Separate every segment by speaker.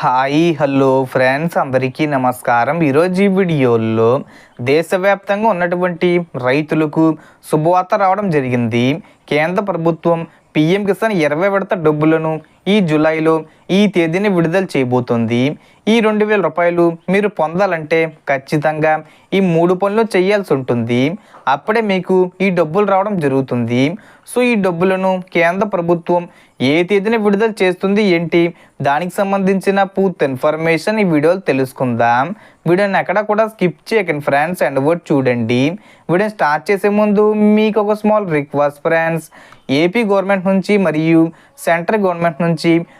Speaker 1: Hi hello friends అందరికీ నమస్కారం. ఈరోజు ఈ వీడియోలో దేశవ్యాప్తంగా ఉన్నటువంటి రైతులకు శుభవార్త రావడం జరిగింది. కేంద్ర ప్రభుత్వం పిఎం కిసాన్ ఇరవై విడత డబ్బులను ఈ జూలైలో ఈ తేదీని విడుదల చేయబోతుంది. ఈ రెండు వేల రూపాయలు మీరు పొందాలంటే ఖచ్చితంగా ఈ మూడు పనులు చేయాల్సి ఉంటుంది. అప్పుడే మీకు ఈ డబ్బులు రావడం జరుగుతుంది. సో ఈ డబ్బులను కేంద్ర ప్రభుత్వం ఏ తేదీన విడుదల చేస్తుంది ఏంటి? దానికి సంబంధించిన పూర్తి ఇన్ఫర్మేషన్ ఈ వీడియోలో తెలుసుకుందాం. వీడియోని ఎక్కడ కూడా స్కిప్ చేయకండి ఫ్రెండ్స్ అండ్ వర్డ్ చూడండి. వీడియో స్టార్ట్ చేసే ముందు మీకు ఒక small request friends. AP government నుంచి మరియు సెంట్రల్ గవర్నమెంట్ నుంచి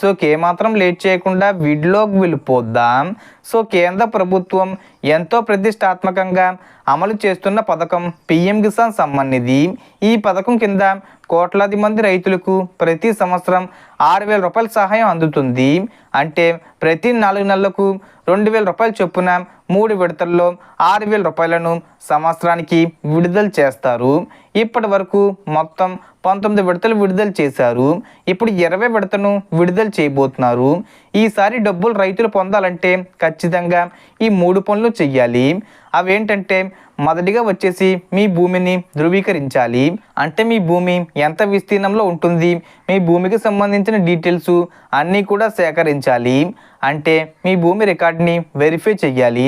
Speaker 1: సో ఏమాత్రం లేట్ చేయకుండా విడిలోకి వెళ్ళిపోద్దాం. సో కేంద్ర ప్రభుత్వం ఎంతో ప్రతిష్టాత్మకంగా అమలు చేస్తున్న పథకం పిఎం కిసాన్ సమ్మాన్ నిధి ఈ పథకం కింద కోట్లాది మంది రైతులకు ప్రతి సంవత్సరం ఆరు వేల రూపాయల సహాయం అందుతుంది. అంటే ప్రతి నాలుగు నెలలకు రెండు వేల రూపాయల చొప్పున మూడు విడతల్లో ఆరు వేల రూపాయలను సంవత్సరానికి విడుదల చేస్తారు. ఇప్పటి వరకు మొత్తం పంతొమ్మిది విడతలు విడుదల చేశారు. ఇప్పుడు ఇరవై విడతను విడుదల చేయబోతున్నారు. ఈసారి డబ్బులు రైతులు పొందాలంటే ఖచ్చితంగా ఈ మూడు పనులు చెయ్యాలి. అవేంటంటే మొదటిగా వచ్చేసి మీ భూమిని ధృవీకరించాలి. అంటే మీ భూమి ఎంత విస్తీర్ణంలో ఉంటుంది మీ భూమికి సంబంధించిన డీటెయిల్స్ అన్నీ కూడా సేకరించాలి. అంటే మీ భూమి రికార్డ్ని వెరిఫై చేయాలి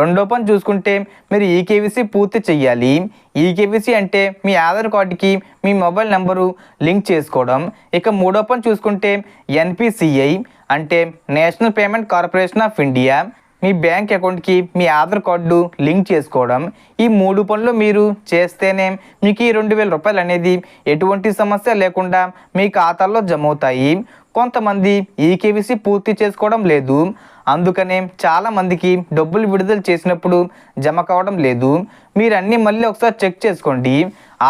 Speaker 1: రెండో పని చూసుకుంటే మీరు ఈకేవీసీ పూర్తి చేయాలి ఈకేవీసీ అంటే మీ ఆధార్ కార్డుకి మీ మొబైల్ నెంబరు లింక్ చేసుకోవడం. ఇక మూడో పని చూసుకుంటే ఎన్పిసిఐ అంటే national payment corporation of India. Me bank అకౌంట్కి మీ ఆధార్ కార్డు లింక్ చేసుకోవడం. ఈ మూడు పనులు మీరు చేస్తేనే మీకు ఈ రెండు వేల రూపాయలు అనేది ఎటువంటి సమస్య లేకుండా మీ ఖాతాల్లో జమ అవుతాయి కొంతమంది ఈకేవీసీ పూర్తి చేసుకోవడం లేదు. అందుకనే చాలామందికి డబ్బులు విడుదల చేసినప్పుడు జమ కావడం లేదు. మీరు అన్నీ మళ్ళీ ఒకసారి చెక్ చేసుకోండి.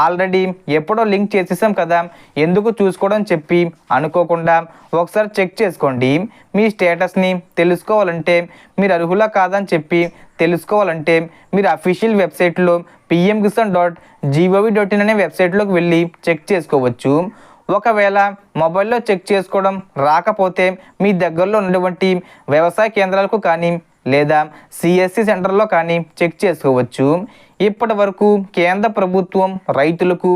Speaker 1: ఆల్రెడీ ఎప్పుడో లింక్ చేసేసాం కదా ఎందుకు చూసుకోవడం చెప్పి అనుకోకుండా ఒకసారి చెక్ చేసుకోండి. మీ స్టేటస్ని తెలుసుకోవాలంటే మీరు అర్హులా కాదని చెప్పి తెలుసుకోవాలంటే మీరు అఫీషియల్ వెబ్సైట్లో PM Kisan dot gov dot in అనే వెబ్సైట్లోకి వెళ్ళి చెక్ చేసుకోవచ్చు. ఒకవేళ మొబైల్లో చెక్ చేసుకోవడం రాకపోతే మీ దగ్గరలో ఉన్నటువంటి వ్యవసాయ కేంద్రాలకు కానీ లేదా సిఎస్సి సెంటర్లో కానీ చెక్ చేసుకోవచ్చు. ఇప్పటి వరకు కేంద్ర ప్రభుత్వం రైతులకు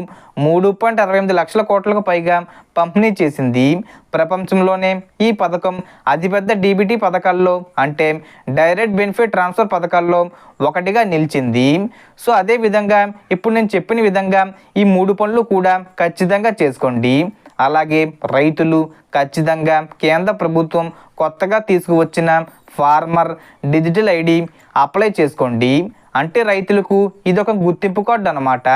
Speaker 1: మూడు పాయింట్ అరవై ఎనిమిది లక్షల కోట్లకు పైగా పంపిణీ చేసింది. ప్రపంచంలోనే ఈ పథకం అతిపెద్ద డీబీటీ పథకాల్లో అంటే డైరెక్ట్ బెనిఫిట్ ట్రాన్స్ఫర్ పథకాల్లో ఒకటిగా నిలిచింది. సో అదే విధంగా ఇప్పుడు నేను చెప్పిన విధంగా ఈ మూడు పనులు కూడా ఖచ్చితంగా చేసుకోండి. అలాగే రైతులు ఖచ్చితంగా కేంద్ర ప్రభుత్వం కొత్తగా తీసుకువచ్చిన ఫార్మర్ డిజిటల్ ఐడి అప్లై చేసుకోండి. అంటే రైతులకు ఇదొక గుర్తింపు కార్డు అనమాట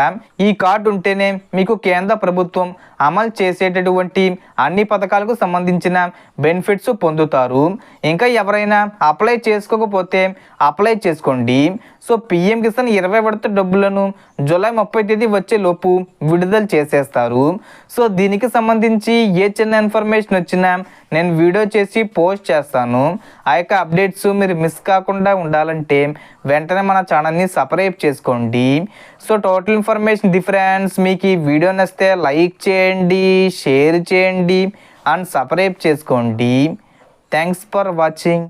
Speaker 1: ఈ కార్డు ఉంటేనే మీకు కేంద్ర ప్రభుత్వం అమలు చేసేటటువంటి అన్ని పథకాలకు సంబంధించిన బెనిఫిట్స్ పొందుతారు. ఇంకా ఎవరైనా అప్లై చేసుకోకపోతే అప్లై చేసుకోండి. సో పిఎం కిసాన్ ఇరవై విడత డబ్బులను జూలై ముప్పై తేదీ వచ్చేలోపు విడుదల చేసేస్తారు. సో దీనికి సంబంధించి ఏ చిన్న ఇన్ఫర్మేషన్ వచ్చినా నేను వీడియో చేసి పోస్ట్ చేస్తాను. ఆ యొక్క అప్డేట్స్ మీరు మిస్ కాకుండా ఉండాలంటే వెంటనే మన ఛానల్ని సబ్స్క్రైబ్ చేసుకోండి. సో టోటల్ ఇన్ఫర్మేషన్ డిఫరెన్స్ మీకు ఈ వీడియో నచ్చితే లైక్ చేయండి షేర్ చేయండి అండ్ సబ్స్క్రైబ్ చేసుకోండి. Thanks for watching.